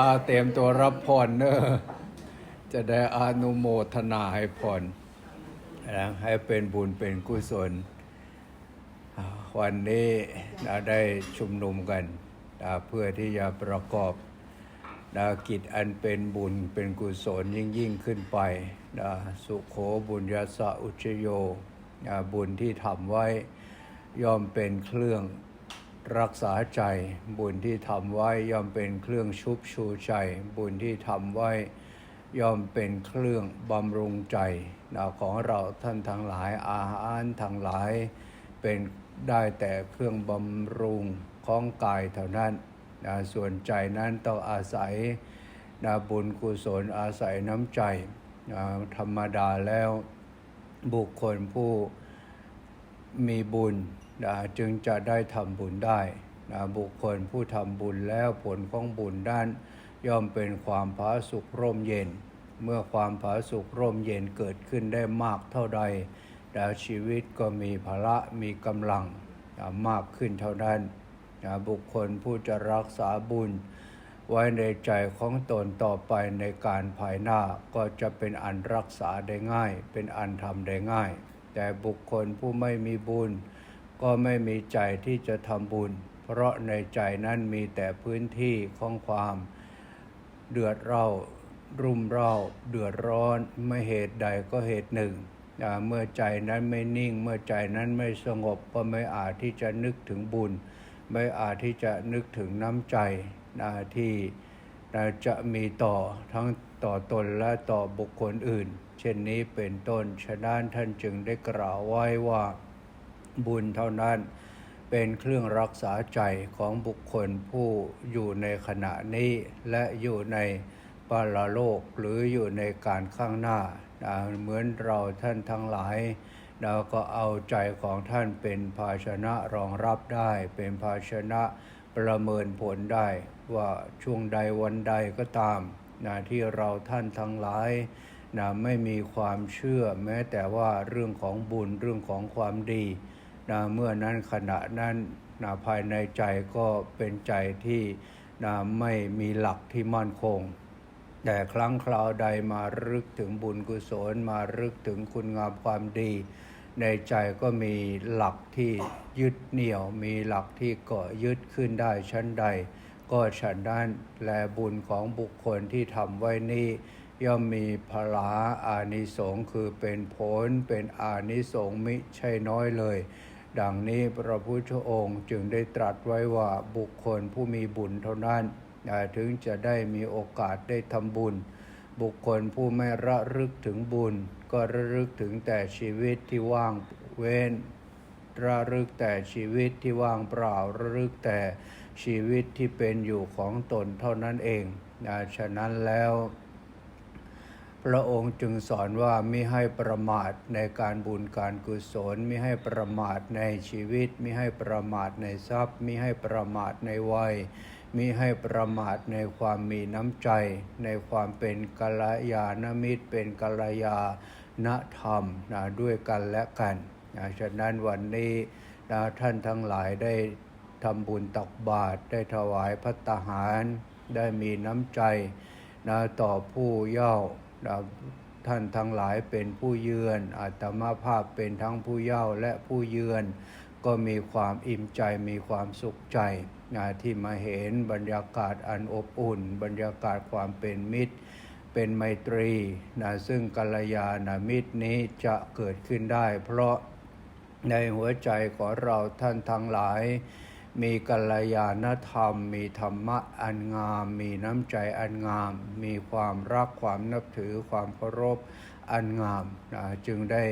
อาเตรียมตัวรับพรเนอะจะได้อานุโมทนาให้พรนะให้เป็นบุญเป็นกุศล วันนี้เราได้ชุมนุมกันนะเพื่อที่จะประกอบนะกิจอันเป็นบุญเป็นกุศลยิ่งยิ่งขึ้นไปนะสุโขบุญญาสะอุชโยนะบุญที่ทำไว้ย่อมเป็นเครื่อง รักษาใจ บุญที่ทำไว้ย่อมเป็นเครื่องชุบชูใจ บุญที่ทำไว้ย่อมเป็นเครื่องบำรุงใจนะของเราท่านทั้งหลายอาหารทั้งหลาย เป็นได้แต่เครื่องบำรุงของกายเท่านั้นนะส่วนใจนั้นต้องอาศัยนะบุญกุศลอาศัยน้ำใจนะธรรมดาแล้วบุคคลผู้มีบุญ นะจึงจะได้ทำบุญได้นะบุคคลผู้ทำบุญแล้วผลของบุญด้านย่อมเป็นความผาสุกร่มเย็น เมื่อความผาสุกร่มเย็นเกิดขึ้นได้มากเท่าใดแล้วชีวิตก็มีพละมีกำลังนะมากขึ้นเท่านั้นนะบุคคลผู้จะรักษาบุญ ไว้ในใจของตนต่อไปในการภายหน้าก็จะเป็นอันรักษาได้ง่าย เป็นอันทำได้ง่าย แต่บุคคลผู้ไม่มีบุญ ก็ไม่มีใจที่จะทำบุญ เพราะในใจนั้นมีแต่พื้นที่ของความ เดือดเร้ารุมเร้าเดือดร้อนไม่เหตุใดก็เหตุหนึ่ง เมื่อใจนั้นไม่นิ่ง เมื่อใจนั้นไม่สงบก็ไม่อาจที่จะนึกถึงบุญ ไม่อาจที่จะนึกถึงน้ำใจนะที่จะมีต่อทั้งต่อตนและต่อบุคคลอื่น เช่นนี้เป็นต้นฉะนั้นท่านจึงได้กล่าวไว้ว่า บุญเท่านั้น เป็นเครื่องรักษาใจของบุคคลผู้อยู่ในขณะนี้และอยู่ในปาลโลกหรืออยู่ในการข้างหน้านะเหมือนเราท่านทั้งหลายเราก็เอาใจของท่านเป็นภาชนะรองรับได้ เป็นภาชนะประเมินผลได้ ว่าช่วงใดวันใดก็ตามนะที่เราท่านทั้งหลายนะไม่มีความเชื่อแม้แต่ว่าเรื่องของบุญเรื่องของความดี นะเมื่อนั้นขณะนั้นนะภายในใจก็เป็นใจที่นะไม่มีหลักที่มั่นคง แต่ครั้งคราวใดมารึกถึงบุญกุศลมารึกถึงคุณงามความดี ในใจก็มีหลักที่ยึดเหนี่ยว มีหลักที่เกาะยึดขึ้นได้ชั้นใด ก็ฉันนั้นและบุญของบุคคลที่ทำไว้นี้ย่อมมีพลาอานิสงคือเป็นผลเป็นอานิสงมิใช่น้อยเลย ดังนี้พระพุทธองค์จึงได้ตรัสไว้ว่าบุคคลผู้มีบุญเท่านั้นถึงจะได้มีโอกาสได้ทำบุญ บุคคลผู้ไม่ระลึกถึงบุญ ก็ระลึกถึงแต่ชีวิตที่ว่างเว้น ระลึกแต่ชีวิตที่ว่างเปล่าระลึกแต่ชีวิตที่เป็นอยู่ของตนเท่านั้นเองฉะนั้นแล้ว พระองค์จึงสอนว่าไม่ให้ประมาทในการบุญการกุศลไม่ให้ประมาทในชีวิตไม่ให้ประมาทในทรัพย์ไม่ให้ประมาทในวัยมิให้ประมาทในความมีน้ำใจ ในความเป็นกัลยาณมิตร เป็นกัลยาณธรรมนะด้วยกันและกันนะฉะนั้นวันนี้นะท่านทั้งหลายได้ทำบุญตักบาตรได้ถวายพัตตาหาร ได้มีน้ำใจนะต่อผู้เย่า ท่านทั้งหลายเป็นผู้เยือนอาตมาภาพเป็นทั้งผู้เย่าและผู้เยือน ก็มีความอิ่มใจมีความสุขใจนะที่มาเห็นบรรยากาศอันอบอุ่น บรรยากาศความเป็นมิตร เป็นไมตรีนะซึ่งกัลยาณมิตรนี้จะเกิดขึ้นได้ เพราะในหัวใจของเราท่านทั้งหลาย มีกัลยาณธรรม มีธรรมะอันงาม มีน้ำใจอันงาม มีความรักความนับถือความเคารพอันงามนะจึงได้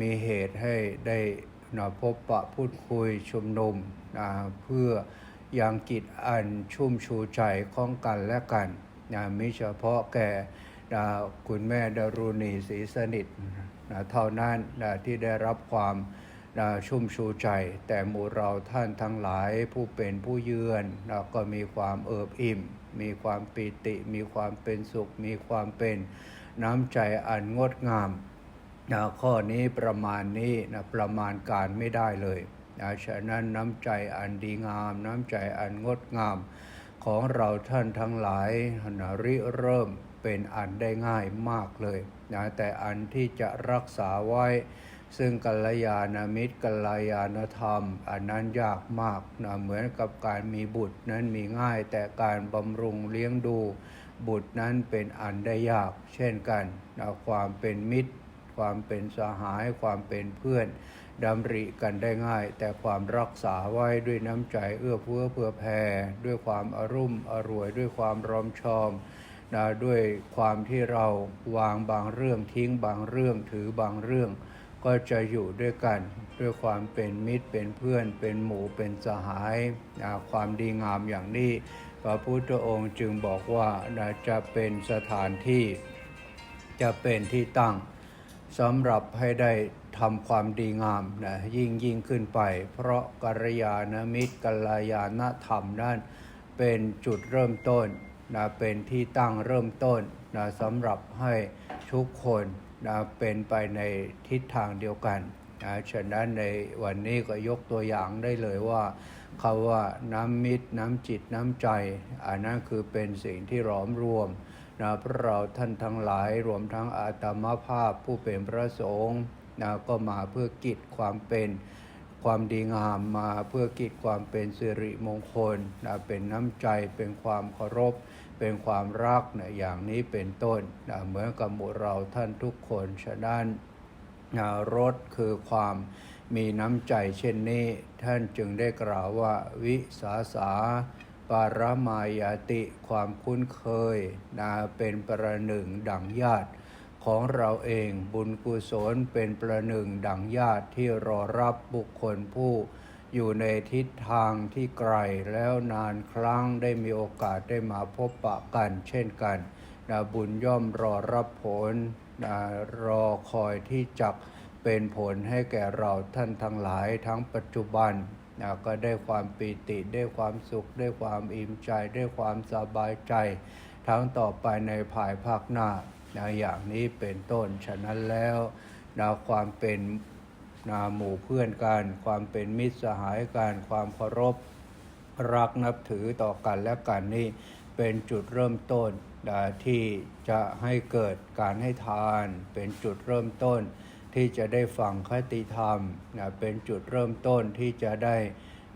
มีเหตุให้ได้นะพบปะพูดคุยชุมนุมนะเพื่อยังกิจอันชุ่มชูใจของกันและกันนะมิเฉพาะแก่นะคุณแม่ดารุณีศรีสนิทนะเท่านั้นนะที่ได้รับความ นะชุ่มชูใจ แต่หมู่เราท่านทั้งหลายผู้เป็นผู้เยือนนะก็มีความเอิบอิ่ม มีความปิติ มีความเป็นสุข มีความเป็นน้ำใจอันงดงามนะข้อนี้ประมาณนี้นะประมาณการไม่ได้เลยนะฉะนั้นน้ำใจอันดีงาม น้ำใจอันงดงาม ของเราท่านทั้งหลายนะริเริ่มเป็นอันได้ง่ายมากเลยนะแต่อันที่จะรักษาไว้ ซึ่งกัลยาณมิตรกัลยาณธรรม อันนั้นยากมากนะเหมือนกับการมีบุตรนั้นมีง่าย แต่การบำรุงเลี้ยงดู บุตรนั้นเป็นอันได้ยาก เช่นกันนะความเป็นมิตร ความเป็นสหาย ความเป็นเพื่อนดำริกันได้ง่าย แต่ความรักษาไว้ด้วยน้ำใจเอื้อเฟื้อเผื่อแผ่ด้วยความอารุ่มอร่วยด้วยความรอมชอมนะด้วยความที่เราวางบางเรื่องทิ้งบางเรื่องถือบางเรื่อง ก็จะอยู่ด้วยกัน ด้วยความเป็นมิตรเป็นเพื่อน เป็นหมู่เป็นสหายความดีงามอย่างนี้พระพุทธองค์จึงบอกว่านะจะเป็นสถานที่จะเป็นที่ตั้งสำหรับให้ได้ทำความดีงามนะยิ่งยิ่งขึ้นไป เพราะกัลยาณมิตรกัลยาณธรรมนั้นเป็นจุดเริ่มต้นนะเป็นที่ตั้งเริ่มต้นนะสำหรับให้ทุกคน นะเป็นไปในทิศทางเดียวกันนะฉะนั้นในวันนี้ก็ยกตัวอย่างได้เลยว่าคาว่าน้ำมิตร น้ำจิตน้ำใจอันนั้นคือเป็นสิ่งที่หลอมรวมนะพระเราท่านทั้งหลายรวมทั้งอาตมาภาพผู้เป็นพระสงฆ์นะก็มาเพื่อกิจความเป็นความดีงามมาเพื่อกิจความเป็นสิริมงคลนะเป็นน้ำใจเป็นความเคารพ เป็นความรักนะอย่างนี้เป็นต้นนะเหมือนกับหมู่เราท่านทุกคนฉะนั้นนะรถคือความมีน้ำใจเช่นนี้ ท่านจึงได้กล่าวว่าวิสาสาปารมายาติความคุ้นเคยนะเป็นประหนึ่งดังญาติของเราเองบุญกุศลเป็นประหนึ่งดังญาติที่รอรับบุคคลผู้ อยู่ในทิศทางที่ไกลแล้วนานครั้งได้มีโอกาสได้มาพบปะกัน เช่นกันนะบุญย่อมรอรับผลนะรอคอยที่จะเป็นผลให้แก่เราท่านทั้งหลายทั้งปัจจุบันนะก็ได้ความปีติได้ความสุข ได้ความอิ่มใจ ได้ความสบายใจ ทั้งต่อไปในภายภาคหน้านะอย่างนี้เป็นต้นฉะนั้นแล้วนะความเป็น นะหมู่เพื่อนกันความเป็นมิตรสหายกันความเคารพรักนับถือต่อกันและกันนี่เป็นจุดเริ่มต้นที่จะให้เกิดการให้ทาน เป็นจุดเริ่มต้นที่จะได้ฟังคติธรรมนะเป็นจุดเริ่มต้นที่จะได้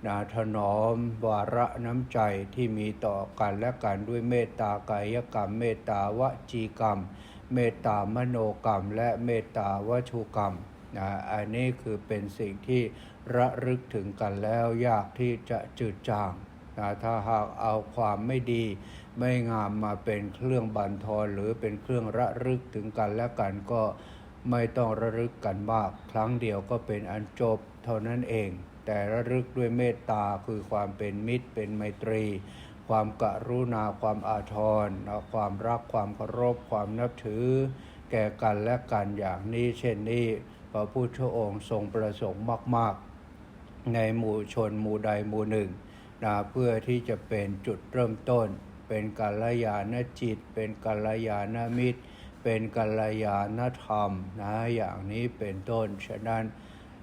นะถนอมวาระน้ำใจที่มีต่อกันและกันด้วยเมตตากายกรรม เมตตาวจีกรรม เมตตามโนกรรม และเมตตาวชุกรรม นะอันนี้คือเป็นสิ่งที่ระลึกถึงกันแล้วยากที่จะจืดจางนะถ้าหากเอาความไม่ดี ไม่งามมาเป็นเครื่องบันทอนหรือเป็นเครื่องระลึกถึงกันและกันก็ไม่ต้องระลึกกันมาก ครั้งเดียวก็เป็นอันจบเท่านั้นเอง แต่ระลึกด้วยเมตตาคือความเป็นมิตร เป็นไมตรี ความกรุณาความอาทรความรักความเคารพความนับถือ แก่กันและกันอย่างนี้เช่นนี้ ระพุทธองค์ทรงประสงค์มาก ๆ ในหมู่ชนหมู่ใดหมู่หนึ่งนะเพื่อที่จะเป็นจุดเริ่มต้น เป็นกัลยาณจิต เป็นกัลยาณมิตร เป็นกัลยาณธรรมนะอย่างนี้เป็นต้น ฉะนั้น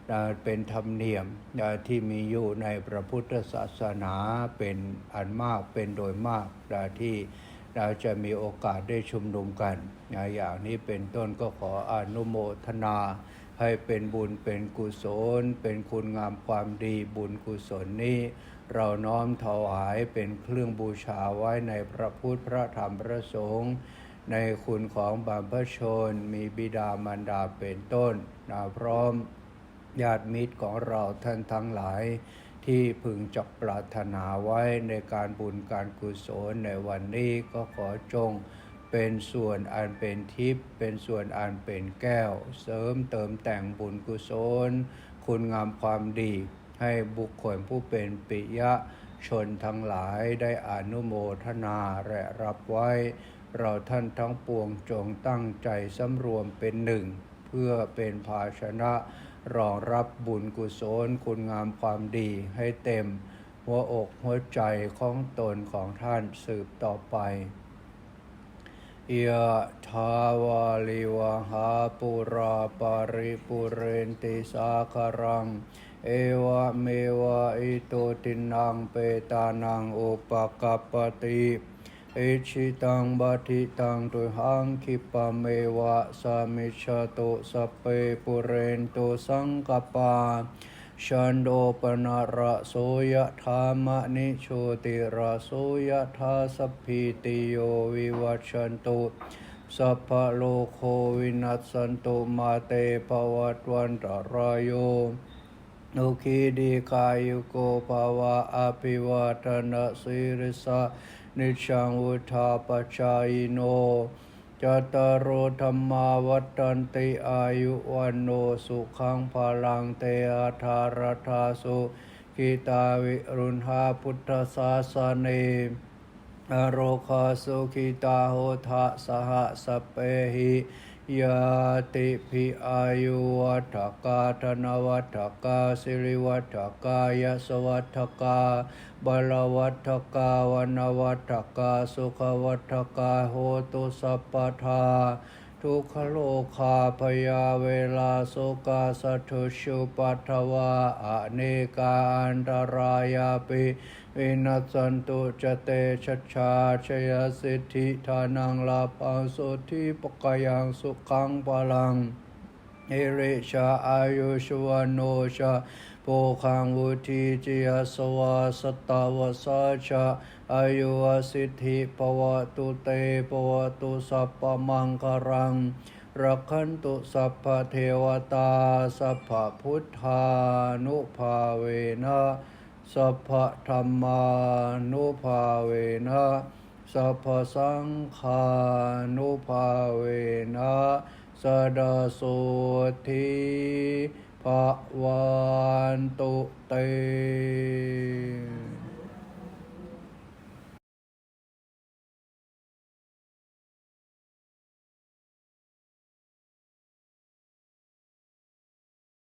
นะเป็นธรรมเนียมนะที่มีอยู่ในพระพุทธศาสนาเป็นอันมากเป็นโดยมากนะที่เราจะมีโอกาสได้ชุมนุมกันนะอย่างนี้เป็นต้นก็ขออนุโมทนา ให้เป็นบุญเป็นกุศล เป็นคุณงามความดีบุญกุศลนี้ เราน้อมถวายเป็นเครื่องบูชาไว้ในพระพุทธพระธรรมพระสงฆ์ในคุณของบรรพชน มีบิดามารดาเป็นต้นนะพร้อมญาติมิตรของเราท่านทั้งหลาย ที่พึงจักปรารถนาไว้ในการบุญการกุศลในวันนี้ก็ขอจง เป็นส่วนอันเป็นทิพย์เป็นส่วนอันเป็นแก้ว เสริมเติมแต่งบุญกุศล คุณงามความดี ให้บุคคลผู้เป็นปิยะชนทั้งหลายได้อนุโมทนาและรับไว้ เราท่านทั้งปวงจงตั้งใจสำรวมเป็นหนึ่ง เพื่อเป็นภาชนะรองรับบุญกุศล คุณงามความดีให้เต็ม หัวอกหัวใจของตนของท่านสืบต่อไป ยะทาวาลิวหาปุราปาริปุเรนติสาคารัง เอวะเมวะอิโตตินังเปตานังอุปกัปปติอิชิตังบัติตังตุหังคิปะเมวะสามิชตุสเปปุเรนตุสังกปา ชันโดปนาระโสยธามะนิโชติระโสยธาสพิติโยวิวัชชันตุสัพพโลกโควินัสสันตุมาเตปวัตวันตรายโยโอคีดีกายุโกภาวะอภิวาทนาสิริสะนิจจังวุธาปชายโน จตารโรธรรมาวัตันติอายุวันโนสุขังพลังเตอาธารธาสุกิตาวิรุณหาพุทธศาสเนอโรคาสุขิตาโหทะสหสเปหิ ยาติภิอายุวัฏกาธนวัฏกาสิริวัฏกายสวัฏกาบาลวัฏกาวนวัฏกาสุขวัฏกาโหตุสัพพทาทุกขโลคาพยาเวลาโสกาสัทุชุปัทวาอเนกาอันตรายาปิ วินัสสันตุจเตชะชาชยสิทธิทานังลาภังโสธิปกยังสุขังพลังเอริชาอายุชวนโนชาโปคังวุธีจิยสวาสตาวสาชาอายุวสิทธิปวตุเตปวตุสัพพมังคารังรักขันตุสัพพเทวตาสัพพพุทธานุภาเวนะ สัพพธรรมานุภาเวนะสัพพสังฆานุภาเวนะสดาโสทิภะวันตุเต